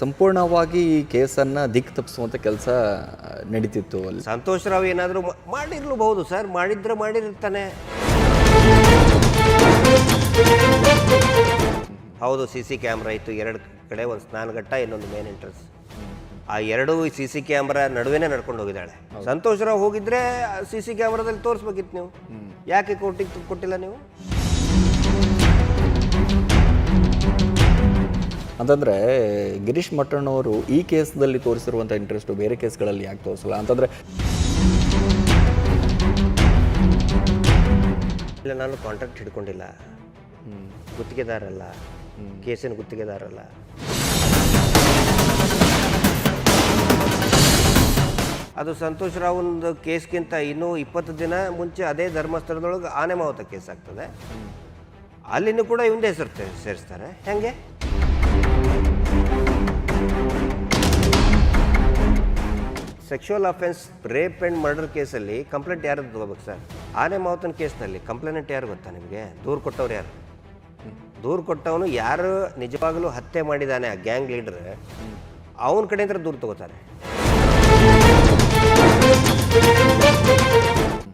ಸಂಪೂರ್ಣವಾಗಿ ಈ ಕೇಸನ್ನು ದಿಕ್ ತಪ್ಪಿಸುವಂಥ ಕೆಲಸ ನಡೀತಿತ್ತು ಅಲ್ಲಿ. ಸಂತೋಷ್ ರಾವ್ ಏನಾದರೂ ಮಾಡಿರ್ಲೂಬಹುದು ಸರ್. ಮಾಡಿದ್ರೆ ಮಾಡಿರ್ತಾನೆ. ಹೌದು ಸಿ ಸಿ ಕ್ಯಾಮ್ರಾ ಇತ್ತು. ಎರಡು ಕಡೆ ಒಂದು ಸ್ನಾನಘಟ್ಟ ಇನ್ನೊಂದು ಮೇನ್ ಎಂಟ್ರೆನ್ಸ್ ಆ ಎರಡು ಸಿ ಸಿ ಕ್ಯಾಮ್ರಾ ನಡುವೆನೇ ನಡ್ಕೊಂಡು ಹೋಗಿದ್ದಾಳೆ. ಸಂತೋಷ್ ರಾವ್ ಹೋಗಿದ್ರೆ ಸಿ ಸಿ ಕ್ಯಾಮ್ರಾದಲ್ಲಿ ತೋರಿಸ್ಬೇಕಿತ್ತು ನೀವು. ಯಾಕೆ ಕೋರ್ಟಿಗೆ ಕೊಟ್ಟಿಲ್ಲ ನೀವು? ಅಂತಂದರೆ ಗಿರೀಶ್ ಮಟ್ಟಣ್ಣವರು ಈ ಕೇಸ್ನಲ್ಲಿ ತೋರಿಸಿರುವಂಥ ಇಂಟ್ರೆಸ್ಟು ಬೇರೆ ಕೇಸ್ಗಳಲ್ಲಿ ಯಾಕೆ ತೋರಿಸಲ್ಲ? ಅಂತಂದರೆ ಇಲ್ಲ, ನಾನು ಕಾಂಟ್ರಾಕ್ಟ್ ಹಿಡ್ಕೊಂಡಿಲ್ಲ. ಗುತ್ತಿಗೆದಾರಲ್ಲ ಕೇಸಿನ ಗುತ್ತಿಗೆದಾರಲ್ಲ ಅದು ಸಂತೋಷ್ ಒಂದು ಕೇಸ್ಗಿಂತ ಇನ್ನೂ ಇಪ್ಪತ್ತು ದಿನ ಮುಂಚೆ ಅದೇ ಧರ್ಮಸ್ಥಳದೊಳಗೆ ಆನೆ ಮಾವುತ ಕೇಸ್ ಆಗ್ತದೆ. ಅಲ್ಲಿನೂ ಕೂಡ ಇವಂದೇ ಹೆಸರು ಸೇರಿಸ್ತಾರೆ. ಹೆಂಗೆ? Sexual offence rape and murder ಕೇಸಲ್ಲಿ ಕಂಪ್ಲೇಂಟ್ ಯಾರು ತಗೋಬೇಕು ಸರ್ ಆನೆ ಮಾವತನ ಕೇಸ್ನಲ್ಲಿ ಕಂಪ್ಲೇಂಟ್ ಯಾರು ಗೊತ್ತಾ ನಿಮಗೆ? ದೂರು ಕೊಟ್ಟವ್ರು ಯಾರು? ದೂರು ಕೊಟ್ಟವನು ಯಾರು ನಿಜವಾಗಲೂ ಹತ್ಯೆ ಮಾಡಿದ್ದಾನೆ ಆ ಗ್ಯಾಂಗ್ ಲೀಡರ್ ಅವನ ಕಡೆಯಿಂದ ದೂರು ತಗೋತಾರೆ.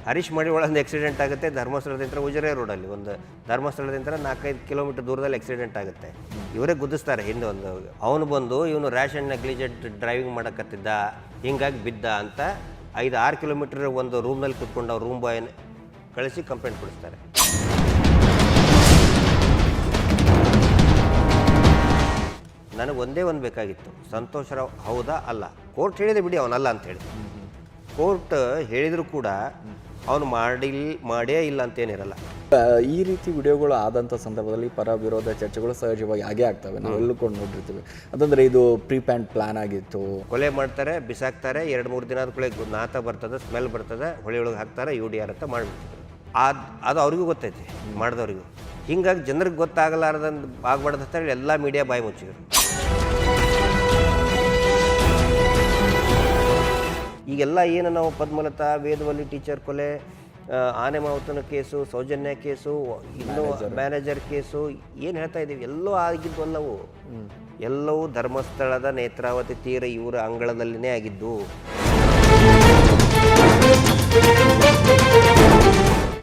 ಹರೀಶ್ ಮಡಿ ಒಳಗೆ ಆಕ್ಸಿಡೆಂಟ್ ಆಗುತ್ತೆ ಧರ್ಮಸ್ಥಳದಿಂದ ಉಜಿರೆ ರೋಡಲ್ಲಿ. ಒಂದು ಧರ್ಮಸ್ಥಳದಿಂದ ನಾಲ್ಕೈದು ಕಿಲೋಮೀಟರ್ ದೂರದಲ್ಲಿ ಆಕ್ಸಿಡೆಂಟ್ ಆಗುತ್ತೆ. ಇವರೇ ಗುದ್ದಿಸ್ತಾರೆ ಹಿಂದೆ ಒಂದು ಅವನು ಬಂದು ಇವನು ರ್ಯಾಶ್ ಆ್ಯಂಡ್ ನೆಗ್ಲಿಜೆಂಟ್ ಡ್ರೈವಿಂಗ್ ಮಾಡಕತ್ತಿದ್ದ ಹಿಂಗಾಗಿ ಬಿದ್ದ ಅಂತ ಐದು ಆರು ಕಿಲೋಮೀಟರ್ ಒಂದು ರೂಮ್ನಲ್ಲಿ ಕುತ್ಕೊಂಡು ಅವ್ರು ರೂಮ್ ಬಾಯ್ ಕಳಿಸಿ ಕಂಪ್ಲೇಂಟ್ ಕೊಡಿಸ್ತಾರೆ. ನನಗೆ ಒಂದೇ ಒಂದು ಬೇಕಾಗಿತ್ತು. ಸಂತೋಷ್ ರಾವ್ ಹೌದಾ? ಅಲ್ಲ. ಕೋರ್ಟ್ ಹೇಳಿದೆ ಬಿಡಿ ಅವನಲ್ಲ ಅಂತ ಹೇಳಿ. ಕೋರ್ಟ್ ಹೇಳಿದರೂ ಕೂಡ ಅವನು ಮಾಡಿಲ್ ಮಾಡೇ ಇಲ್ಲ ಅಂತೇನಿರಲ್ಲ. ಈ ರೀತಿ ವಿಡಿಯೋಗಳು ಆದಂಥ ಸಂದರ್ಭದಲ್ಲಿ ಪರ ವಿರೋಧ ಚರ್ಚೆಗಳು ಸಹಜವಾಗಿ ಆಗೇ ಆಗ್ತವೆ. ನಾವು ಎಲ್ಲಕೊಂಡು ನೋಡಿರ್ತೀವಿ. ಅದಂದರೆ ಇದು ಪ್ರೀ ಪ್ಯಾಂಟ್ ಪ್ಲಾನ್ ಆಗಿತ್ತು. ಕೊಲೆ ಮಾಡ್ತಾರೆ ಬಿಸಾಕ್ತಾರೆ ಎರಡು ಮೂರು ದಿನ ಕೊಳೆ ನಾತ ಬರ್ತದೆ ಸ್ಮೆಲ್ ಬರ್ತದೆ ಹೊಳೆ ಒಳಗೆ ಹಾಕ್ತಾರೆ ಯು ಡಿ ಆರ್ ಅಂತ ಮಾಡಿಬಿಡ್ತಾರೆ. ಅದು ಅದು ಅವ್ರಿಗೂ ಗೊತ್ತೈತಿ ಮಾಡಿದವ್ರಿಗೂ. ಹಿಂಗಾಗಿ ಜನರಿಗೆ ಗೊತ್ತಾಗಲಾರ್ದಂದು ಆಗ್ಬಾರ್ದು ಅಂತ ಹೇಳಿ ಎಲ್ಲ ಮೀಡಿಯಾ ಬಾಯಿ ಮುಚ್ಚಿದ್ರು. ಈಗೆಲ್ಲ ಏನು ನಾವು ಪದ್ಮಲತಾ ವೇದವಲ್ಲಿ ಟೀಚರ್ ಕೊಲೆ ಆನೆ ಮಾವುತನ ಕೇಸು ಸೌಜನ್ಯ ಕೇಸು ಇನ್ನೂ ಮ್ಯಾನೇಜರ್ ಕೇಸು ಏನು ಹೇಳ್ತಾ ಇದ್ದೀವಿ ಎಲ್ಲೋ ಆಗಿದ್ದು ಅಲ್ಲವು. ಎಲ್ಲವೂ ಧರ್ಮಸ್ಥಳದ ನೇತ್ರಾವತಿ ತೀರ ಇವರ ಅಂಗಳದಲ್ಲಿನೇ ಆಗಿದ್ದು.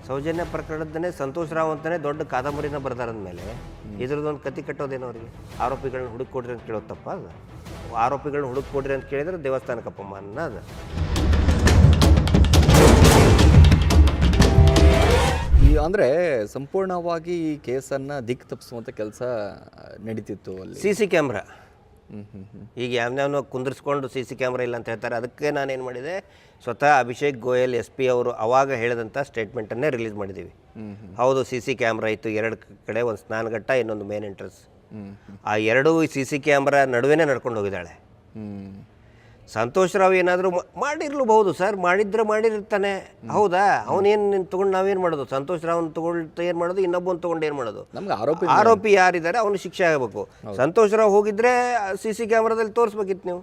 ಸೌಜನ್ಯ ಪ್ರಕರಣದನ್ನೇ ಸಂತೋಷ್ ರಾವ್ ಅಂತಾನೆ ದೊಡ್ಡ ಕಾದಂಬರಿನ ಬರ್ದಾರಂದ್ಮೇಲೆ. ಇದ್ರದ್ದೊಂದು ಕತಿ ಕಟ್ಟೋದೇನೋ ಅವರಿಗೆ? ಆರೋಪಿಗಳನ್ನ ಹುಡುಕಿ ಕೊಡ್ರಿ ಅಂತ ಕೇಳೋದು ತಪ್ಪ ಅದು? ಆರೋಪಿಗಳನ್ನ ಹುಡುಕ್ಕೊಡ್ರಿ ಅಂತ ಕೇಳಿದ್ರೆ ದೇವಸ್ಥಾನಕ್ಕೆ ಅಪಮಾನ ಅದು ಈ ಅಂದರೆ ಸಂಪೂರ್ಣವಾಗಿ ಈ ಕೇಸನ್ನು ದಿಕ್ ತಪ್ಪಿಸುವಂಥ ಕೆಲಸ ನಡೀತಿತ್ತು ಅಲ್ಲಿ. C C camera. ಈಗ ಯಾವ್ಯಾವನೋ ಕುಂದಿರ್ಸ್ಕೊಂಡು ಸಿ ಸಿ ಕ್ಯಾಮ್ರಾ ಇಲ್ಲ ಅಂತ ಹೇಳ್ತಾರೆ. ಅದಕ್ಕೆ ನಾನೇನು ಮಾಡಿದೆ ಸ್ವತಃ ಅಭಿಷೇಕ್ ಗೋಯಲ್ ಎಸ್ ಪಿ ಅವರು ಅವಾಗ ಹೇಳಿದಂಥ ಸ್ಟೇಟ್ಮೆಂಟನ್ನೇ ರಿಲೀಸ್ ಮಾಡಿದ್ದೀವಿ ಹೌದು ಸಿ ಸಿ ಕ್ಯಾಮ್ರಾ ಇತ್ತು. ಎರಡು ಕಡೆ ಒಂದು ಸ್ನಾನಘಟ್ಟ ಇನ್ನೊಂದು ಮೇನ್ ಎಂಟ್ರೆನ್ಸ್ ಆ ಎರಡೂ ಸಿ ಸಿ ಕ್ಯಾಮ್ರಾ ನಡುವೆನೇ ನಡ್ಕೊಂಡು ಹೋಗಿದ್ದಾಳೆ. ಸಂತೋಷ್ ರಾವ್ ಏನಾದರೂ ಮಾಡಿರ್ಲೂಬಹುದು ಸರ್ ಮಾಡಿದ್ರೆ ಮಾಡಿರ್ತಾನೆ. ಹೌದಾ? ಅವನೇನು ತೊಗೊಂಡು ನಾವೇನು ಮಾಡೋದು? ಸಂತೋಷ್ ರಾವ್ನ ತೊಗೊಳ್ತಾ ಏನು ಮಾಡೋದು? ಇನ್ನೊಬ್ಬನ ತೊಗೊಂಡು ಏನು ಮಾಡೋದು? ನಮ್ಗೆ ಆರೋಪಿ ಆರೋಪಿ ಯಾರಿದ್ದಾರೆ ಅವನು ಶಿಕ್ಷೆ ಆಗಬೇಕು. ಸಂತೋಷ್ ರಾವ್ ಹೋಗಿದ್ರೆ ಸಿ ಸಿ ಕ್ಯಾಮ್ರಾದಲ್ಲಿ ತೋರಿಸ್ಬೇಕಿತ್ತು ನೀವು.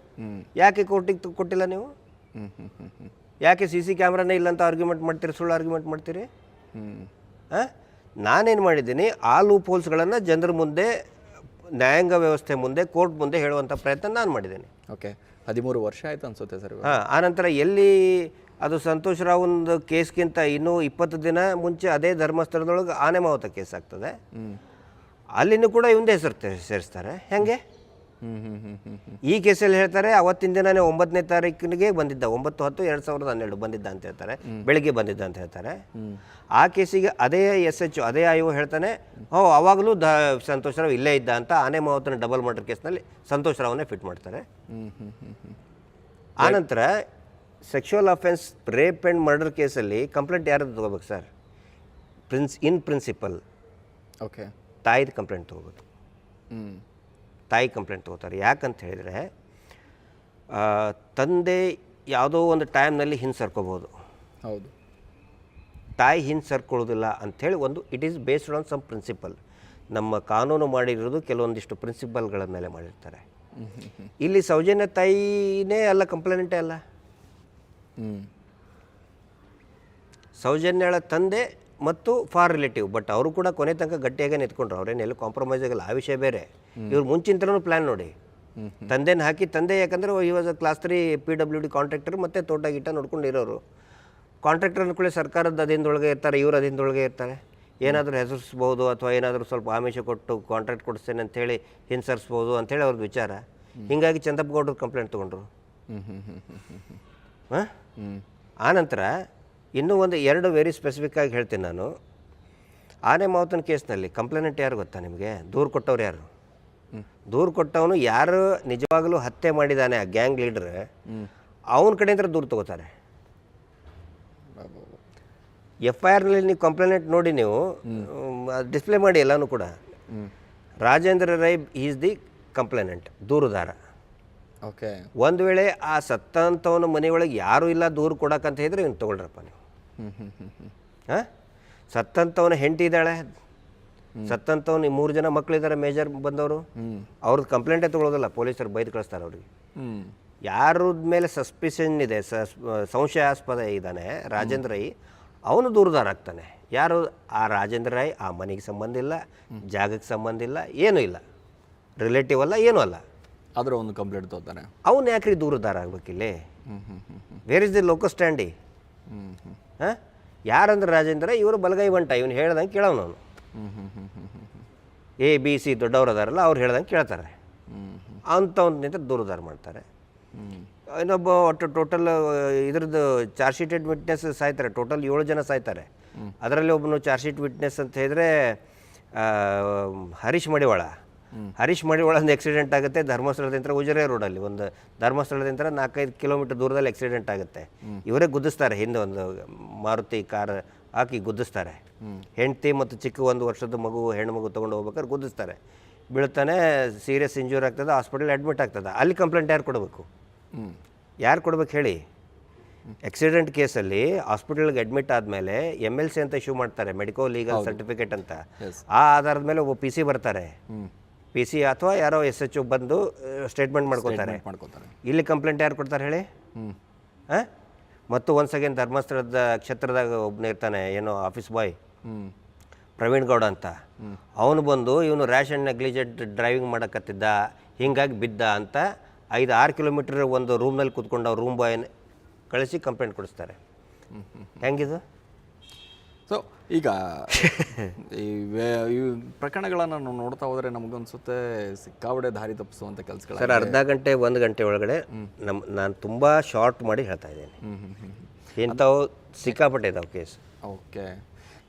ಯಾಕೆ ಕೋರ್ಟಿಗೆ ಕೊಟ್ಟಿಲ್ಲ ನೀವು? ಯಾಕೆ ಸಿ ಸಿ ಕ್ಯಾಮ್ರಾನೇ ಇಲ್ಲ ಅಂತ ಆರ್ಗ್ಯುಮೆಂಟ್ ಮಾಡ್ತೀರಿ ಸುಳ್ಳು ಆರ್ಗ್ಯುಮೆಂಟ್ ಮಾಡ್ತೀರಿ? ಹಾಂ? ನಾನೇನು ಮಾಡಿದ್ದೀನಿ ಆ ಲೂಪ್ ಹೋಲ್ಸ್ಗಳನ್ನು ಜನರ ಮುಂದೆ ನ್ಯಾಯಾಂಗ ವ್ಯವಸ್ಥೆ ಮುಂದೆ ಕೋರ್ಟ್ ಮುಂದೆ ಹೇಳುವಂಥ ಪ್ರಯತ್ನ ನಾನು ಮಾಡಿದ್ದೇನೆ. ಓಕೆ. ಹದಿಮೂರು ವರ್ಷ ಆಯ್ತು ಅನಿಸುತ್ತೆ ಸರ್. ಹಾಂ ಆನಂತರ ಎಲ್ಲಿ ಅದು ಸಂತೋಷ್ ರಾವ್ನ ಕೇಸ್ಗಿಂತ ಇನ್ನೂ ಇಪ್ಪತ್ತು ದಿನ ಮುಂಚೆ ಅದೇ ಧರ್ಮಸ್ಥಳದೊಳಗೆ ಆನೆ ಮಾವುತ ಕೇಸ್ ಆಗ್ತದೆ. ಅಲ್ಲಿನೂ ಕೂಡ ಇವಂದೇ ಹೆಸರು ಸೇರಿಸ್ತಾರೆ. ಹೆಂಗೆ? ಈ ಕೇಸಲ್ಲಿ ಹೇಳ್ತಾರೆ ಅವತ್ತಿನ ದಿನನೇ ಒಂಬತ್ತನೇ ತಾರೀಕಿಗೆ ಬಂದಿದ್ದ ಒಂಬತ್ತು ಹತ್ತು ಎರಡು ಸಾವಿರದ ಹನ್ನೆರಡು ಬಂದಿದ್ದ ಅಂತ ಹೇಳ್ತಾರೆ ಬೆಳಿಗ್ಗೆ ಬಂದಿದ್ದ ಅಂತ ಹೇಳ್ತಾರೆ. ಆ ಕೇಸಿಗೆ ಅದೇ ಎಸ್ ಎಚ್ ಅದೇ ಆಯು ಹೇಳ್ತಾನೆ ಓ ಅವಾಗಲೂ ದ ಸಂತೋಷ್ ರಾವ್ ಇಲ್ಲೇ ಇದ್ದ ಅಂತ ಆನೆ ಮಾವತನ ಡಬಲ್ ಮರ್ಡರ್ ಕೇಸ್ನಲ್ಲಿ ಸಂತೋಷ್ ರಾವ್ನೇ ಫಿಟ್ ಮಾಡ್ತಾರೆ. ಆನಂತರ sexual offence rape and murder ಕೇಸಲ್ಲಿ ಕಂಪ್ಲೇಂಟ್ ಯಾರು ತಗೋಬೇಕು sir? Prince in principle okay ತಾಯಿದು complaint ತೊಗೋಬೇಕು. ಹ್ಮ್. ತಾಯಿ ಕಂಪ್ಲೇಂಟ್ ತೊಗೋತಾರೆ. ಯಾಕಂತ ಹೇಳಿದರೆ ತಂದೆ ಯಾವುದೋ ಒಂದು ಟೈಮ್ನಲ್ಲಿ ಹಿಂದೆ ಸರ್ಕೋಬೋದು. ಹೌದು. ತಾಯಿ ಹಿಂದೆ ಸರ್ಕೊಳ್ಳೋದಿಲ್ಲ ಅಂಥೇಳಿ ಒಂದು it is based on some principle ನಮ್ಮ ಕಾನೂನು ಮಾಡಿರೋದು ಕೆಲವೊಂದಿಷ್ಟು ಪ್ರಿನ್ಸಿಪಲ್ಗಳ ಮೇಲೆ ಮಾಡಿರ್ತಾರೆ. ಇಲ್ಲಿ ಸೌಜನ್ಯ ತಾಯಿನೇ ಅಲ್ಲ ಕಂಪ್ಲೇಂಟೇ ಅಲ್ಲ? ಸೌಜನ್ಯಳ ತಂದೆ ಮತ್ತು ಫಾರ್ ರಿಲೇಟಿವ್ ಬಟ್ ಅವರು ಕೂಡ ಕೊನೆ ತನಕ ಗಟ್ಟಿಯಾಗೆ ನಿಂತ್ಕೊಂಡ್ರು. ಅವ್ರೇನು ಎಲ್ಲೂ ಕಾಂಪ್ರಮೈಸ್ ಆಗಲ್ಲ. ಆ ವಿಷಯ ಬೇರೆ. ಇವ್ರು ಮುಂಚಿಂತಲೂ ಪ್ಲ್ಯಾನ್ ನೋಡಿ. ತಂದೆನ ಹಾಕಿ ತಂದೆ ಯಾಕಂದ್ರೆ was class three P W D contractor ಮತ್ತು ತೋಟ ಗೀಟ ನೋಡ್ಕೊಂಡಿರೋರು. ಕಾಂಟ್ರಾಕ್ಟರ್ ಅಂದ್ಕೊಳ್ಳಿ ಸರ್ಕಾರದ ಅದಿಂದೊಳಗೆ ಇರ್ತಾರೆ ಇವ್ರ ಅದಿಂದೊಳಗೆ ಇರ್ತಾರೆ. ಏನಾದರೂ ಹೆಸರಿಸ್ಬೋದು ಅಥವಾ ಏನಾದರೂ ಸ್ವಲ್ಪ ಆಮಿಷ ಕೊಟ್ಟು ಕಾಂಟ್ರಾಕ್ಟ್ ಕೊಡಿಸ್ತೇನೆ ಅಂತೇಳಿ ಹಿಂಸರಿಸ್ಬೋದು ಅಂತೇಳಿ ಅವ್ರದ್ದು ವಿಚಾರ. ಹೀಗಾಗಿ ಚಂದಪ್ಪ ಗೌಡ್ರು ಕಂಪ್ಲೇಂಟ್ ತೊಗೊಂಡ್ರು ಹಾಂ? ಆನಂತರ ಇನ್ನೂ ಒಂದು ಎರಡು ವೆರಿ ಸ್ಪೆಸಿಫಿಕ್ ಆಗಿ ಹೇಳ್ತೀನಿ ನಾನು. ಆನೆ ಮಾವತನ ಕೇಸ್ನಲ್ಲಿ ಕಂಪ್ಲೇನೆಂಟ್ ಯಾರು ಗೊತ್ತಾ ನಿಮಗೆ? ದೂರು ಕೊಟ್ಟವ್ರು ಯಾರು? ದೂರು ಕೊಟ್ಟವನು ಯಾರು ನಿಜವಾಗಲೂ ಹತ್ಯೆ ಮಾಡಿದ್ದಾನೆ ಆ ಗ್ಯಾಂಗ್ ಲೀಡರ್ ಅವನ ಕಡೆಯಿಂದ ದೂರು ತಗೋತಾರೆ. ಎಫ್ ಐ ಆರ್ನಲ್ಲಿ ನೀವು ಕಂಪ್ಲೇನೆಂಟ್ ನೋಡಿ ನೀವು ಡಿಸ್ಪ್ಲೇ ಮಾಡಿ ಎಲ್ಲನೂ ಕೂಡ. Rajendra Rai is the complainant ದೂರುದಾರ. Okay ಒಂದು ವೇಳೆ ಆ ಸತ್ತಂಥವನ ಮನೆಯೊಳಗೆ ಯಾರೂ ಇಲ್ಲ ದೂರು ಕೊಡಕ್ಕಂತ ಹೇಳಿದ್ರೆ ಇವ್ನು ತೊಗೊಳ್ರಪ್ಪ ನೀವು. ಹಾಂ? ಸತ್ತಂಥವನ ಹೆಂಡತಿ ಇದ್ದಾಳೆ. ಸತ್ತಂಥವ್ನು ಈ ಮೂರು ಜನ ಮಕ್ಕಳಿದ್ದಾರೆ ಮೇಜರ್ ಬಂದವರು. ಅವ್ರದ್ದು ಕಂಪ್ಲೇಂಟೇ ತೊಗೊಳೋದಿಲ್ಲ ಪೊಲೀಸರು ಬೈದು ಕಳಿಸ್ತಾರೆ ಅವ್ರಿಗೆ. ಯಾರದ ಯಾರ ಮೇಲೆ ಸಸ್ಪಿಷನ್ ಇದೆ ಸಸ್ ಸಂಶಯಾಸ್ಪದ ಇದ್ದಾನೆ ರಾಜೇಂದ್ರ ರೈ ಅವನು ದೂರದಾರ ಆಗ್ತಾನೆ. ಯಾರು? ಆ ರಾಜೇಂದ್ರ ರೈ ಆ ಮನೆಗೆ ಸಂಬಂಧ ಇಲ್ಲ ಜಾಗಕ್ಕೆ ಸಂಬಂಧ ಇಲ್ಲ ಏನೂ ಇಲ್ಲ. ರಿಲೇಟಿವ್ ಅಲ್ಲ ಏನೂ ಅಲ್ಲ. ಆದರೂ ಒಂದು ಕಂಪ್ಲೇಂಟ್ ತಗೋತಾನೆ ಅವನು ಯಾಕ್ರಿ ದೂರದಾರ ಆಗ್ಬೇಕಿಲ್ಲಿ? Where is the locus standi ಹಾಂ? ಯಾರಂದ್ರೆ ರಾಜೇಂದ್ರ? ಇವರು ಬಲಗೈ ಬಂಟ, ಇವನು ಹೇಳ್ದಂಗೆ ಕೇಳೋನು ಹ್ಮ್ ಎ, ಬಿ, ಸಿ ದೊಡ್ಡವ್ರು ಅದಾರಲ್ಲ ಅವ್ರು ಹೇಳ್ದಂಗೆ ಕೇಳ್ತಾರೆ. ಅಂಥವ್ನಿಂದ ದೂರದಾರ ಮಾಡ್ತಾರೆ. ಇನ್ನೊಬ್ಬ ಒಟ್ಟು ಟೋಟಲ್, ಇದ್ರದ್ದು ಚಾರ್ಜ್ ಶೀಟೆಡ್ ವಿಟ್ನೆಸ್ ಸಾಯ್ತಾರೆ, ಟೋಟಲ್ ಏಳು ಜನ ಸಾಯ್ತಾರೆ. ಅದರಲ್ಲಿ ಒಬ್ಬನು ಚಾರ್ಜ್ ಶೀಟ್ ವಿಟ್ನೆಸ್ ಅಂತ ಹೇಳಿದ್ರೆ ಹರೀಶ್ ಮಡಿವಾಳ. ಹರೀಶ್ ಮಡಿವಾಳ ಒಂದು ಆಕ್ಸಿಡೆಂಟ್ ಆಗುತ್ತೆ ಧರ್ಮಸ್ಥಳದಿಂದ ರೋಡ್ ರೋಡಲ್ಲಿ ಒಂದು ಧರ್ಮಸ್ಥಳದಿಂದ ನಾಲ್ಕೈದು ಕಿಲೋಮೀಟರ್ ದೂರದಲ್ಲಿ ಆಕ್ಸಿಡೆಂಟ್ ಆಗುತ್ತೆ. ಇವರೇ ಗುದ್ದಿಸ್ತಾರೆ ಹಿಂದೆ ಒಂದು ಮಾರುತಿ ಕಾರ್ ಹಾಕಿ ಗುದ್ದಿಸ್ತಾರೆ. ಹೆಂಡತಿ ಮತ್ತು ಚಿಕ್ಕ ಒಂದು ವರ್ಷದ ಮಗು ಹೆಣ್ಣು ಮಗು ತೊಗೊಂಡು ಹೋಗ್ಬೇಕಾದ್ರೆ ಗುದ್ದಿಸ್ತಾರೆ. ಬೀಳ್ತಾನೆ ಸೀರಿಯಸ್ ಇಂಜೂರಿ ಆಗ್ತದೆ ಹಾಸ್ಪಿಟಲ್ ಅಡ್ಮಿಟ್ ಆಗ್ತದೆ. ಅಲ್ಲಿ ಕಂಪ್ಲೇಂಟ್ ಯಾರು ಕೊಡಬೇಕು? ಯಾರು ಕೊಡ್ಬೇಕು ಹೇಳಿ? ಆಕ್ಸಿಡೆಂಟ್ ಕೇಸಲ್ಲಿ ಹಾಸ್ಪಿಟಲ್ಗೆ ಅಡ್ಮಿಟ್ ಆದಮೇಲೆ ಎಂ ಎಲ್ ಸಿ ಅಂತ ಇಶ್ಯೂ ಮಾಡ್ತಾರೆ ಮೆಡಿಕೋ ಲೀಗಲ್ ಸರ್ಟಿಫಿಕೇಟ್ ಅಂತ. ಆ ಆಧಾರದ ಮೇಲೆ ಒಬ್ಬ ಪಿ ಸಿ ಬರ್ತಾರೆ. ಪಿ ಸಿ ಅಥವಾ ಯಾರೋ ಎಸ್ ಎಚ್ ಬಂದು ಸ್ಟೇಟ್ಮೆಂಟ್ ಮಾಡ್ಕೊತಾರೆ. ಮಾಡ್ಕೋತಾರೆ. ಇಲ್ಲಿ ಕಂಪ್ಲೇಂಟ್ ಯಾರು ಕೊಡ್ತಾರೆ ಹೇಳಿ? ಹಾಂ ಮತ್ತು ಒನ್ಸ್ ಅಗೇನ್ ಧರ್ಮಸ್ಥಳದ ಕ್ಷೇತ್ರದಾಗ ಒಬ್ಬನೇ ಇರ್ತಾನೆ ಏನೋ ಆಫೀಸ್ ಬಾಯ್ ಪ್ರವೀಣ್ ಗೌಡ ಅಂತ. ಅವನು ಬಂದು ಇವನು ರ್ಯಾಶ್ ಆ್ಯಂಡ್ ನೆಗ್ಲಿಜೆಂಟ್ ಡ್ರೈವಿಂಗ್ ಮಾಡಕತ್ತಿದ್ದ ಹಿಂಗಾಗಿ ಬಿದ್ದ ಅಂತ ಐದು ಆರು ಕಿಲೋಮೀಟರ್ ಒಂದು ರೂಮ್ನಲ್ಲಿ ಕೂತ್ಕೊಂಡು ಅವ್ರು ರೂಮ್ ಬಾಯ್ನ ಕಳಿಸಿ ಕಂಪ್ಲೇಂಟ್ ಕೊಡಿಸ್ತಾರೆ. ಹೆಂಗಿದು? ಸೊ ಈಗ ಈ ಪ್ರಕರಣಗಳನ್ನು ನಾವು ನೋಡ್ತಾ ಹೋದ್ರೆ ನಮಗನ್ಸುತ್ತೆ ಸಿಕ್ಕಾಬಡೆ ದಾರಿ ತಪ್ಪಿಸುವಂಥ ಕೆಲಸಗಳು ಸರ್ ಅರ್ಧ ಗಂಟೆ ಒಂದು ಗಂಟೆ ಒಳಗಡೆ ನಮ್ಮ ನಾನು ತುಂಬ ಶಾರ್ಟ್ ಮಾಡಿ ಹೇಳ್ತಾ ಇದ್ದೇನೆ. ಇಂಥವು ಸಿಕ್ಕಾಪಟ್ಟೆ ಇದಾವೆ ಕೇಸ್. ಓಕೆ.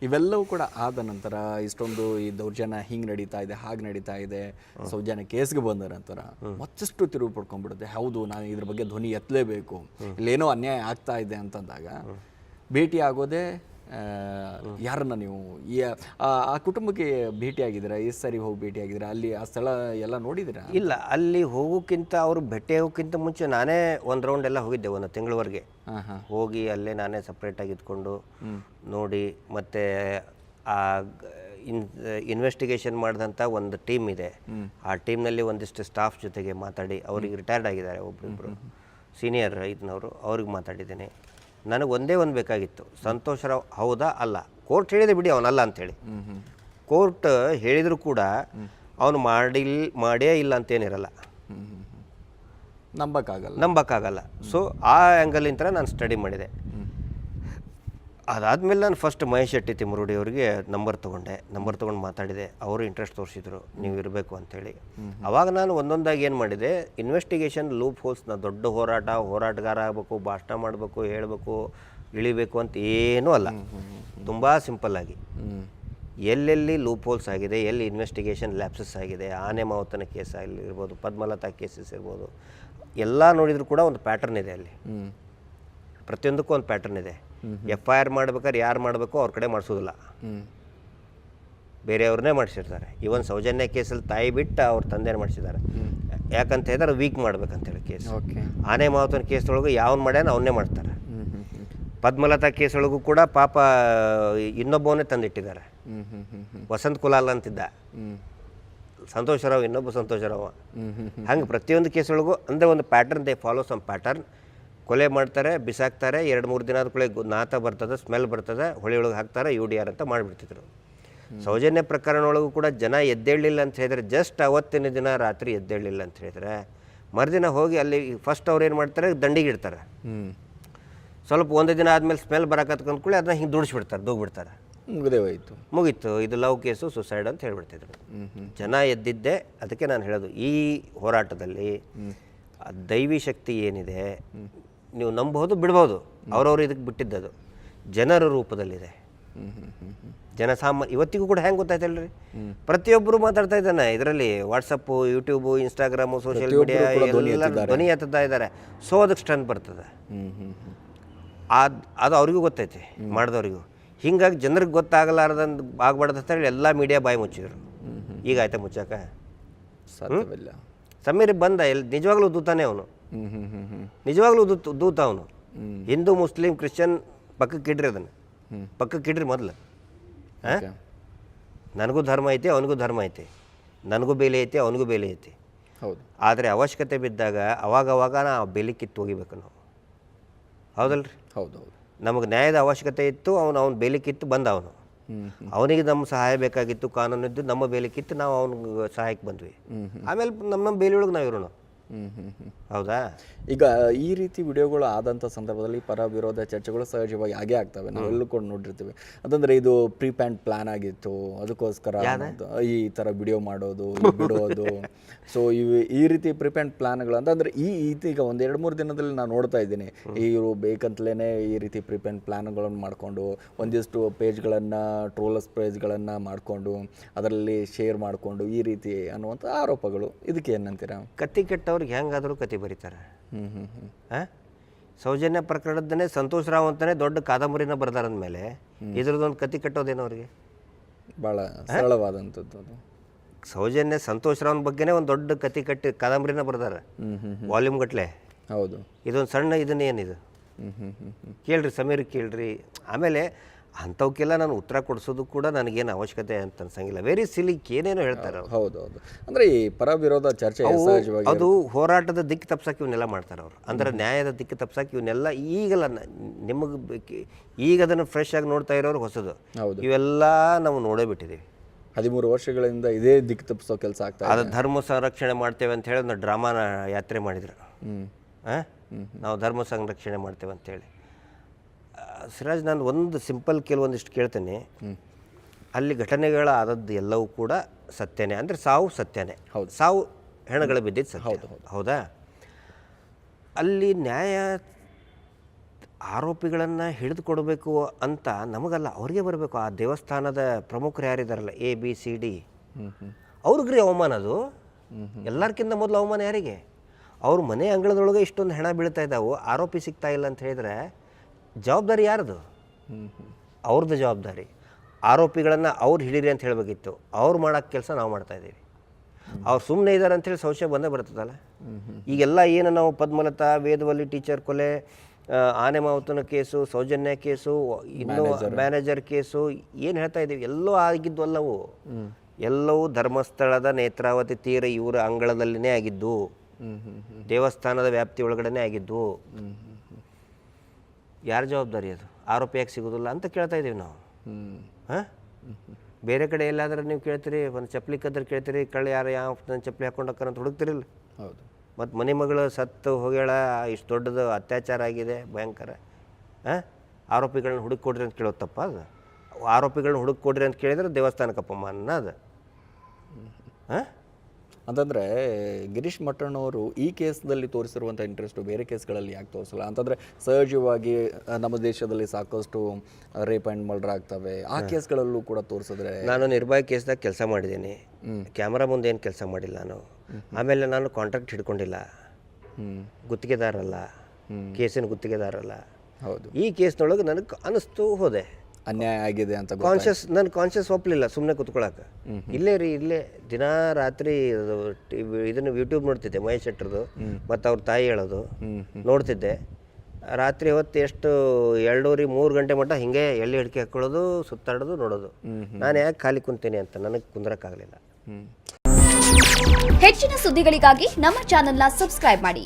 ಇವೆಲ್ಲವೂ ಕೂಡ ಆದ ನಂತರ ಇಷ್ಟೊಂದು ಈ ದೌರ್ಜನ್ಯ ಹಿಂಗೆ ನಡೀತಾ ಇದೆ ಹಾಗೆ ನಡೀತಾ ಇದೆ. ಸೌಜನ್ಯ ಕೇಸ್ಗೆ ಬಂದ ನಂತರ ಮತ್ತಷ್ಟು ತಿರುವು ಪಡ್ಕೊಂಡ್ಬಿಡುತ್ತೆ. ಹೌದು ನಾನು ಇದ್ರ ಬಗ್ಗೆ ಧ್ವನಿ ಎತ್ತಲೇಬೇಕು. ಇಲ್ಲೇನೋ ಅನ್ಯಾಯ ಆಗ್ತಾ ಇದೆ ಅಂತಂದಾಗ ಭೇಟಿ ಆಗೋದೇ ಯಾರನ್ನ ನೀವು ಈ ಆ ಕುಟುಂಬಕ್ಕೆ ಭೇಟಿಯಾಗಿದ್ದೀರಾ? ಈ ಸರಿ ಹೋಗಿ ಭೇಟಿಯಾಗಿದ್ದೀರಾ? ಅಲ್ಲಿ ಆ ಸ್ಥಳ ಎಲ್ಲ ನೋಡಿದ್ದೀರಾ? ಇಲ್ಲ ಅಲ್ಲಿ ಹೋಗೋಕ್ಕಿಂತ ಅವರು ಭೇಟಿ ಆಗೋಕ್ಕಿಂತ ಮುಂಚೆ ನಾನೇ ಒಂದು ರೌಂಡ್ ಎಲ್ಲ ಹೋಗಿದ್ದೆ ಒಂದು ತಿಂಗಳವರೆಗೆ. ಹೋಗಿ ಅಲ್ಲೇ ನಾನೇ ಸಪ್ರೇಟಾಗಿ ಇದ್ಕೊಂಡು ನೋಡಿ ಮತ್ತೆ ಆ ಇನ್ ಇನ್ವೆಸ್ಟಿಗೇಷನ್ ಮಾಡಿದಂಥ ಒಂದು ಟೀಮ್ ಇದೆ. ಆ ಟೀಮ್ನಲ್ಲಿ ಒಂದಿಷ್ಟು ಸ್ಟಾಫ್ ಜೊತೆಗೆ ಮಾತಾಡಿ ಅವ್ರಿಗೆ ರಿಟೈರ್ಡ್ ಆಗಿದ್ದಾರೆ ಒಬ್ಬರಿಬ್ಬರು ಸೀನಿಯರ್ ಇದನ್ನವರು ಅವ್ರಿಗೆ ಮಾತಾಡಿದ್ದೇನೆ. ನನಗೆ ಒಂದೇ ಒಂದು ಬೇಕಾಗಿತ್ತು. ಸಂತೋಷ್ ರಾವ್ ಹೌದಾ? ಅಲ್ಲ. ಕೋರ್ಟ್ ಹೇಳಿದೆ ಬಿಡಿ ಅವನಲ್ಲ ಅಂಥೇಳಿ ಕೋರ್ಟ್ ಹೇಳಿದರೂ ಕೂಡ ಅವನು ಮಾಡಿಲ್ ಮಾಡೇ ಇಲ್ಲ ಅಂತೇನಿರಲ್ಲ. ನಂಬಕ್ಕಾಗಲ್ಲ. ನಂಬಕ್ಕಾಗಲ್ಲ. ಸೊ ಆ ಆ್ಯಂಗಲಿಂದ ನಾನು ಸ್ಟಡಿ ಮಾಡಿದೆ. ಅದಾದಮೇಲೆ ನಾನು ಫಸ್ಟ್ ಮಹೇಶ್ ಶೆಟ್ಟಿ ತಿಮ್ಮರುಡಿ ಅವರಿಗೆ ನಂಬರ್ ತೊಗೊಂಡೆ. ನಂಬರ್ ತೊಗೊಂಡು ಮಾತಾಡಿದೆ. ಅವರು ಇಂಟ್ರೆಸ್ಟ್ ತೋರಿಸಿದ್ರು. ನೀವು ಇರಬೇಕು ಅಂಥೇಳಿ ಅವಾಗ ನಾನು ಒಂದೊಂದಾಗಿ ಏನು ಮಾಡಿದೆ ಇನ್ವೆಸ್ಟಿಗೇಷನ್ ಲೂಪ್ ಹೋಲ್ಸ್ನ ದೊಡ್ಡ ಹೋರಾಟ ಹೋರಾಟಗಾರ ಆಗಬೇಕು ಭಾಷಣ ಮಾಡಬೇಕು ಹೇಳಬೇಕು ಇಳಿಬೇಕು ಅಂತ ಏನೂ ಅಲ್ಲ. ತುಂಬ ಸಿಂಪಲ್ಲಾಗಿ ಎಲ್ಲೆಲ್ಲಿ ಲೂಪ್ ಹೋಲ್ಸ್ ಆಗಿದೆ ಎಲ್ಲಿ ಇನ್ವೆಸ್ಟಿಗೇಷನ್ ಲ್ಯಾಪ್ಸಸ್ ಆಗಿದೆ ಆನೆ ಮಾವತನ ಕೇಸ್ ಆಗಿರ್ಬೋದು ಪದ್ಮಲತಾ ಕೇಸಸ್ ಇರ್ಬೋದು ಎಲ್ಲ ನೋಡಿದರೂ ಕೂಡ ಒಂದು ಪ್ಯಾಟರ್ನ್ ಇದೆ ಅಲ್ಲಿ. ಪ್ರತಿಯೊಂದಕ್ಕೂ ಒಂದು ಪ್ಯಾಟರ್ನ್ ಇದೆ. ಎಫ್ ಐ ಆರ್ ಮಾಡ್ಬೇಕಾದ್ರೆ ಯಾರು ಮಾಡಬೇಕು ಅವ್ರ ಕಡೆ ಮಾಡಿಸೋದಿಲ್ಲ. ಬೇರೆಯವ್ರನ್ನೇ ಮಾಡಿಸಿರ್ತಾರೆ. ಇವನ್ ಸೌಜನ್ಯ ಕೇಸಲ್ಲಿ ತಾಯಿ ಬಿಟ್ಟು ಅವ್ರ ತಂದೆನ ಮಾಡಿಸಿದ್ದಾರೆ. ಯಾಕಂತ ಹೇಳಿದ್ರೆ ವೀಕ್ ಮಾಡ್ಬೇಕಂತೇಳಿ ಕೇಸ್. ಓಕೆ ಆನೆ ಮಾವತನ ಕೇಸ್ದೊಳಗೂ ಯಾವನ್ ಮಾಡ್ಯಾನ ಅವನ್ನೇ ಮಾಡ್ತಾರೆ. ಪದ್ಮಲತಾ ಕೇಸ್ ಒಳಗೂ ಕೂಡ ಪಾಪ ಇನ್ನೊಬ್ಬವನ್ನೇ ತಂದಿಟ್ಟಿದ್ದಾರೆ. ವಸಂತ್ ಕುಲಾಲ್ ಅಂತಿದ್ದ. ಸಂತೋಷ ರಾವ್ ಇನ್ನೊಬ್ಬ ಸಂತೋಷ ರಾವ್ ಹಂಗೆ ಪ್ರತಿಯೊಂದು ಕೇಸ್ ಒಳಗೂ ಅಂದ್ರೆ ಒಂದು pattern they follow some pattern ಕೊಲೆ ಮಾಡ್ತಾರೆ ಬಿಸಾಕ್ತಾರೆ ಎರಡು ಮೂರು ದಿನದ ಕೊಳೆ ನಾತ ಬರ್ತದೆ ಸ್ಮೆಲ್ ಬರ್ತದೆ ಹೊಳೆ ಒಳಗೆ ಹಾಕ್ತಾರೆ ಯು ಡಿ ಆರ್ ಅಂತ ಮಾಡಿಬಿಡ್ತಿದ್ರು. ಸೌಜನ್ಯ ಪ್ರಕರಣ ಒಳಗೂ ಕೂಡ ಜನ ಎದ್ದೇಳಲಿಲ್ಲ ಅಂತ ಹೇಳಿದ್ರೆ ಜಸ್ಟ್ ಅವತ್ತಿನ ದಿನ ರಾತ್ರಿ ಎದ್ದೇಳಲಿಲ್ಲ ಅಂತ ಹೇಳಿದ್ರೆ ಮರುದಿನ ಹೋಗಿ ಅಲ್ಲಿ ಫಸ್ಟ್ ಅವ್ರು ಏನು ಮಾಡ್ತಾರೆ ದಂಡಿಗೆ ಇಡ್ತಾರೆ. ಹ್ಮ್. ಸ್ವಲ್ಪ ಒಂದು ದಿನ ಆದಮೇಲೆ ಸ್ಮೆಲ್ ಬರಕತ್ಕೊಂಡ್ಕೊಳ್ಳಿ ಅದನ್ನ ಹಿಂಗೆ ದುಡಿಸ್ಬಿಡ್ತಾರೆ ದೂಗ್ಬಿಡ್ತಾರೆ. ಮುಗಿದೇ ಹೋಯ್ತು. ಮುಗೀತು. ಇದು ಲವ್ ಕೇಸು ಸುಸೈಡ್ ಅಂತ ಹೇಳ್ಬಿಡ್ತಿದ್ರು. ಜನ ಎದ್ದಿದ್ದೆ ಅದಕ್ಕೆ ನಾನು ಹೇಳೋದು ಈ ಹೋರಾಟದಲ್ಲಿ ದೈವಿ ಶಕ್ತಿ ಏನಿದೆ ನೀವು ನಂಬಬಹುದು ಬಿಡ್ಬೋದು. ಅವ್ರವ್ರು ಇದಕ್ಕೆ ಬಿಟ್ಟಿದ್ದದು. ಜನರ ರೂಪದಲ್ಲಿದೆ. ಜನಸಾಮಾನ್ಯ ಇವತ್ತಿಗೂ ಕೂಡ ಹೆಂಗೆ ಗೊತ್ತಾಯ್ತಲ್ರಿ? ಪ್ರತಿಯೊಬ್ಬರು ಮಾತಾಡ್ತಾ ಇದ್ದಾನೆ. ಇದರಲ್ಲಿ WhatsApp YouTube Instagram social media ಎಲ್ಲ ಧ್ವನಿ ಎತ್ತಾ ಇದ್ದಾರೆ. ಸೊ ಅದಕ್ಕೆ ಸ್ಟ್ರೆಂತ್ ಬರ್ತದೆ. ಅದು ಅದು ಅವ್ರಿಗೂ ಗೊತ್ತೈತಿ ಮಾಡಿದವ್ರಿಗೂ. ಹಿಂಗಾಗಿ ಜನರಿಗೆ ಗೊತ್ತಾಗಲಾರ್ದಂದು ಆಗ್ಬಾರ್ದು ಅಂತ ಹೇಳಿ ಎಲ್ಲ ಮೀಡಿಯಾ ಬಾಯಿ ಮುಚ್ಚಿದ್ರು. ಈಗ ಆಯ್ತಾ ಮುಚ್ಚಾಕ? ಸಮೀರ್ ಬಂದ ಎಲ್ಲಿ ನಿಜವಾಗ್ಲೂ ದೂತಾನೆ ಅವನು. ನಿಜವಾಗ್ಲೂ ದೂತ ದೂತ ಅವನು. ಹಿಂದೂ ಮುಸ್ಲಿಂ ಕ್ರಿಶ್ಚಿಯನ್ ಪಕ್ಕಕ್ಕೆ ಇಡ್ರಿ ಅದನ್ನು. ಪಕ್ಕಕ್ಕೆ ಇಡ್ರಿ ಮೊದಲು. ಹಾಂ ನನಗೂ ಧರ್ಮ ಐತಿ ಅವನಿಗೂ ಧರ್ಮ ಐತಿ. ನನಗೂ ಬೆಲೆ ಐತಿ ಅವನಿಗೂ ಬೆಲೆ ಐತಿ. ಹೌದು. ಆದರೆ ಅವಶ್ಯಕತೆ ಬಿದ್ದಾಗ ಅವಾಗ ಅವಾಗ ನಾವು ಬೆಲೆ ಕಿತ್ತು ಹೋಗಿಬೇಕು ನಾವು. ಹೌದಲ್ರಿ? ಹೌದು ಹೌದು. ನಮಗೆ ನ್ಯಾಯದ ಅವಶ್ಯಕತೆ ಇತ್ತು ಅವನು ಅವ್ನ ಬೆಲೆ ಕಿತ್ತು ಬಂದ ಅವನು. ಅವನಿಗೆ ನಮ್ಮ ಸಹಾಯ ಬೇಕಾಗಿತ್ತು ಕಾನೂನು ಇದ್ದು ನಮ್ಮ ಬೇಲಿ ಕಿತ್ತು ನಾವು ಅವ್ನಿಗೆ ಸಹಾಯಕ್ಕೆ ಬಂದ್ವಿ. ಆಮೇಲೆ ನಮ್ಮ ನಮ್ಮ ಬೇಲಿ ನಾವು ಇರೋಣ ಹೌದಾ? ಈಗ ಈ ರೀತಿ ವಿಡಿಯೋಗಳು ಆದಂಥ ಸಂದರ್ಭದಲ್ಲಿ ಪರ ವಿರೋಧ ಚರ್ಚೆಗಳು ಸಹಜವಾಗಿ ಆಗೇ ಆಗ್ತವೆ. ನಾವೆಲ್ಲೂ ಕೂಡ ನೋಡಿರ್ತೀವಿ. ಅದಂದ್ರೆ ಇದು ಪ್ರೀ ಪ್ಯಾಂಟ್ ಪ್ಲಾನ್ ಆಗಿತ್ತು. ಅದಕ್ಕೋಸ್ಕರ ಈ ಥರ ವಿಡಿಯೋ ಮಾಡೋದು ಬಿಡೋದು. ಸೊ ಇವು ಈ ರೀತಿ ಪ್ರೀ ಪ್ಯಾಂಟ್ ಪ್ಲಾನ್ಗಳು ಅಂತಂದ್ರೆ ಈ ಈಗ ಒಂದು ಎರಡು ಮೂರು ದಿನದಲ್ಲಿ ನಾನು ನೋಡ್ತಾ ಇದ್ದೀನಿ. ಇವರು ಬೇಕಂತಲೇ ಈ ರೀತಿ ಪ್ರೀ ಪ್ಯಾಂಟ್ ಪ್ಲಾನ್ಗಳನ್ನು ಮಾಡಿಕೊಂಡು ಒಂದಿಷ್ಟು ಪೇಜ್ಗಳನ್ನು ಟ್ರೋಲರ್ಸ್ ಪೇಜ್ಗಳನ್ನು ಮಾಡಿಕೊಂಡು ಅದರಲ್ಲಿ ಶೇರ್ ಮಾಡಿಕೊಂಡು ಈ ರೀತಿ ಅನ್ನುವಂಥ ಆರೋಪಗಳು. ಇದಕ್ಕೆ ಏನಂತೀರಾ ಕತ್ತಿ ಕೆಟ್ಟವ್ರಿಗೆ ಹೆಂಗಾದರೂ ಕತೆ ಬರೀತಾರೆ. ಆ? ಸೌಜನ್ಯ ಪ್ರಕರಣದನ್ನೇ ಸಂತೋಷ್ ರಾವ್ ಅಂತಾನೆ ದೊಡ್ಡ ಕಾದಂಬರಿನ ಬರ್ದಾರಂದ್ಮೇಲೆ ಇದ್ರದ್ದೊಂದು ಕತಿ ಕಟ್ಟೋದೇನು ಅವ್ರಿಗೆ? ಭಾಳ ಸರಳವಾದಂಥದ್ದು ಅದು. ಸೌಜನ್ಯ ಸಂತೋಷ್ ರಾವ್ನ ಬಗ್ಗೆನೇ ಒಂದು ದೊಡ್ಡ ಕತಿ ಕಟ್ಟಿ ಕಾದಂಬರಿನ ಬರ್ದಾರ. ವಾಲ್ಯೂಮ್ ಗಟ್ಲೆ. ಹೌದು. ಇದೊಂದು ಸಣ್ಣ ಇದನ್ನ ಏನಿದು ಹ್ಮ್ ಹ್ಮ್ ಹ್ಮ್ ಹ್ಮ್. ಕೇಳ್ರಿ ಸಮೀರ್ ಕೇಳ್ರಿ. ಆಮೇಲೆ ಅಂಥವಕ್ಕೆಲ್ಲ ನಾನು ಉತ್ತರ ಕೊಡಿಸೋದು ಕೂಡ ನನಗೇನು ಅವಶ್ಯಕತೆ ಅಂತ ಅನ್ಸಂಗಿಲ್ಲ. ವೆರಿ ಸಿಲಿಕ್ ಏನೇನೋ ಹೇಳ್ತಾರೆ ಅವ್ರು. ಹೌದು ಹೌದು. ಅಂದ್ರೆ ಈ ಪರ ವಿರೋಧ ಚರ್ಚೆ ಅವು ಸಹಜವಾಗಿ ಅದು ಹೋರಾಟದ ದಿಕ್ಕು ತಪ್ಸಕ್ಕೆ ಇವನ್ನೆಲ್ಲ ಮಾಡ್ತಾರೆ ಅವರು. ಅಂದ್ರೆ ನ್ಯಾಯದ ದಿಕ್ಕು ತಪ್ಸಕ್ಕೆ ಇವನ್ನೆಲ್ಲ ಈಗಲ್ಲ ನಿಮಗೆ ಈಗ ಅದನ್ನು ಫ್ರೆಶ್ ಆಗಿ ನೋಡ್ತಾ ಇರೋರು ಹೊಸದು. ಹೌದು. ಇವೆಲ್ಲ ನಾವು ನೋಡೇ ಬಿಟ್ಟಿದ್ದೀವಿ ಹದಿಮೂರು ವರ್ಷಗಳಿಂದ ಇದೇ ದಿಕ್ಕು ತಪ್ಪಿಸೋ ಕೆಲಸ ಆಗ್ತಾ ಇದೆ. ಅದು ಧರ್ಮ ಸಂರಕ್ಷಣೆ ಮಾಡ್ತೇವೆ ಅಂತ ಹೇಳಿ ಒಂದು ಡ್ರಾಮಾನ ಯಾತ್ರೆ ಮಾಡಿದ್ರು. ಹ್ಮ್. ಆ? ನಾವು ಧರ್ಮ ಸಂರಕ್ಷಣೆ ಮಾಡ್ತೇವೆ ಅಂತೇಳಿ ಸಿರಾಜ್ ನಾನು ಒಂದು ಸಿಂಪಲ್ ಕೆಲವೊಂದಿಷ್ಟು ಕೇಳ್ತೇನೆ. ಅಲ್ಲಿ ಘಟನೆಗಳಾದದ್ದು ಎಲ್ಲವೂ ಕೂಡ ಸತ್ಯನೇ. ಅಂದರೆ ಸಾವು ಸತ್ಯನೇ. ಹೌದು. ಸಾವು ಹೆಣಗಳು ಬಿದ್ದಿದ್ದು ಸತ್ಯ. ಹೌದಾ ಅಲ್ಲಿ ನ್ಯಾಯ ಆರೋಪಿಗಳನ್ನು ಹಿಡಿದು ಕೊಡಬೇಕು ಅಂತ ನಮಗಲ್ಲ. ಅವ್ರಿಗೆ ಬರಬೇಕು. ಆ ದೇವಸ್ಥಾನದ ಪ್ರಮುಖರು ಯಾರಿದಾರಲ್ಲ? A B C D. ಅವ್ರಿಗ್ರಿ ಅವಮಾನ ಅದು. ಎಲ್ಲರ್ಕಿಂತ ಮೊದಲು ಅವಮಾನ ಯಾರಿಗೆ? ಅವ್ರ ಮನೆ ಅಂಗಳದೊಳಗೆ ಇಷ್ಟೊಂದು ಹೆಣ ಬೀಳ್ತಾ ಇದ್ದಾವೆ. ಆರೋಪಿ ಸಿಗ್ತಾ ಇಲ್ಲ ಅಂತ ಹೇಳಿದ್ರೆ ಜವಾಬ್ದಾರಿ ಯಾರದು? ಅವ್ರದ್ದು ಜವಾಬ್ದಾರಿ. ಆರೋಪಿಗಳನ್ನು ಅವ್ರು ಹಿಡೀರಿ ಅಂತ ಹೇಳಬೇಕಿತ್ತು. ಅವ್ರು ಮಾಡೋಕ್ಕೆ ಕೆಲಸ ನಾವು ಮಾಡ್ತಾ ಇದ್ದೀವಿ. ಅವ್ರು ಸುಮ್ಮನೆ ಇದ್ದಾರೆ ಅಂತೇಳಿ ಸಂಶಯ ಬಂದೇ ಬರ್ತದಲ್ಲ? ಈಗೆಲ್ಲ ಏನು ನಾವು ಪದ್ಮಲತಾ ವೇದವಲ್ಲಿ ಟೀಚರ್ ಕೊಲೆ ಆನೆ ಮಾವುತನ ಕೇಸು ಸೌಜನ್ಯ ಕೇಸು ಇನ್ನೂ ಮ್ಯಾನೇಜರ್ ಕೇಸು ಏನು ಹೇಳ್ತಾ ಇದ್ದೀವಿ? ಎಲ್ಲೋ ಆಗಿದ್ದು ಅಲ್ಲವು. ಎಲ್ಲವೂ ಧರ್ಮಸ್ಥಳದ ನೇತ್ರಾವತಿ ತೀರ ಇವರ ಅಂಗಳದಲ್ಲಿನೇ ಆಗಿದ್ದು. ದೇವಸ್ಥಾನದ ವ್ಯಾಪ್ತಿ ಒಳಗಡೆನೇ ಆಗಿದ್ದು. ಯಾರ ಜವಾಬ್ದಾರಿ ಅದು? ಆರೋಪಿ ಯಾಕೆ ಸಿಗೋದಿಲ್ಲ ಅಂತ ಕೇಳ್ತಾ ಇದ್ದೀವಿ ನಾವು. ಹಾಂ? ಬೇರೆ ಕಡೆ ಎಲ್ಲಾದರೂ ನೀವು ಕೇಳ್ತೀರಿ ಒಂದು ಚಪ್ಪಲಿ ಕದ್ರೆ ಕೇಳ್ತೀರಿ ಕಳ್ಳ ಯಾರು ಯಾವ ಚಪ್ಪಲಿ ಹಾಕೊಂಡು ಅಂತ ಹುಡುಕ್ತಿರಿಲ್ಲ. ಹೌದು. ಮತ್ತು ಮನೆ ಮಗಳು ಸತ್ತು ಹೋಗ್ಯಾಳ ಇಷ್ಟು ದೊಡ್ಡದು ಅತ್ಯಾಚಾರ ಆಗಿದೆ ಭಯಂಕರ. ಹಾಂ? ಆರೋಪಿಗಳನ್ನ ಹುಡುಕಿ ಕೊಡ್ರಿ ಅಂತ ಕೇಳೋದು ತಪ್ಪ ಅದು. ಆರೋಪಿಗಳನ್ನ ಹುಡುಕಿ ಕೊಡ್ರಿ ಅಂತ ಕೇಳಿದ್ರೆ ದೇವಸ್ಥಾನಕ್ಕಪ್ಪಮ್ಮ ಅಪಮಾನ ಅದು. ಹಾಂ? ಅಂತಂದ್ರೆ ಗಿರೀಶ್ ಮಟ್ಟಣ್ಣವರು ಈ ಕೇಸ್ದಲ್ಲಿ ತೋರಿಸಿರುವಂಥ ಇಂಟ್ರೆಸ್ಟು ಬೇರೆ ಕೇಸ್ಗಳಲ್ಲಿ ಯಾಕೆ ತೋರಿಸಲ್ಲ? ಅಂತಂದ್ರೆ ಸಹಜವಾಗಿ ನಮ್ಮ ದೇಶದಲ್ಲಿ ಸಾಕಷ್ಟು ರೇಪ್ ಆ್ಯಂಡ್ ಮರ್ಡರ್ ಆಗ್ತವೆ. ಆ ಕೇಸ್ಗಳಲ್ಲೂ ಕೂಡ ತೋರಿಸಿದ್ರೆ ನಾನು ನಿರ್ಭಯ ಕೇಸ್ದಾಗ ಕೆಲಸ ಮಾಡಿದ್ದೀನಿ. ಕ್ಯಾಮ್ರಾ ಮುಂದೆ ಏನು ಕೆಲಸ ಮಾಡಿಲ್ಲ ನಾನು. ಆಮೇಲೆ ನಾನು ಕಾಂಟ್ರಾಕ್ಟ್ ಹಿಡ್ಕೊಂಡಿಲ್ಲ. ಗುತ್ತಿಗೆದಾರಲ್ಲ ಕೇಸಿನ ಗುತ್ತಿಗೆದಾರಲ್ಲ ಹೌದು. ಈ ಕೇಸ್ನೊಳಗೆ ನನಗೆ ಅನಿಸ್ತು ಹೋದೆ. ಅನ್ಯಾಯ ಆಗಿದೆ ಅಂತ ಕಾನ್ಶಿಯಸ್ ಕಾನ್ಷಿಯಸ್ ನಾನು ಕಾನ್ಷಿಯಸ್ ಒಪ್ಪಲಿಲ್ಲ ಸುಮ್ಮನೆ ಕುತ್ಕೊಳಕ್ಕೆ ಇಲ್ಲೇ ರೀ ಇಲ್ಲೇ ದಿನಾ ರಾತ್ರಿ ಇದನ್ನ ಟಿ- ಇದನ್ನು ಯೂಟ್ಯೂಬ್ ನೋಡ್ತಿದ್ದೆ ಮಹೇಶ್ ಶೆಟ್ಟರ್ದು ಮತ್ತು ಅವ್ರ ತಾಯಿ ಹೇಳೋದು. ನೋಡ್ತಿದ್ದೆ. ರಾತ್ರಿ ಹೊತ್ತು ಎಷ್ಟು ಎರಡೂವರೆ ಮೂರು ಗಂಟೆ ಮಟ್ಟ ಹಿಂಗೆ ಎಳ್ಳಿ ಹಿಡ್ಕೆ ಹಾಕೊಳ್ಳೋದು ಸುತ್ತಾಡೋದು ನೋಡೋದು. ನಾನು ಯಾಕೆ ಖಾಲಿ ಕುಂತೀನಿ ಅಂತ ನನಗೆ ಕುಂದ್ರಕ್ಕಾಗಲಿಲ್ಲ. ಹೆಚ್ಚಿನ ಸುದ್ದಿಗಳಿಗಾಗಿ ನಮ್ಮ ಚಾನೆಲ್ನ ಸಬ್ಸ್ಕ್ರೈಬ್ ಮಾಡಿ.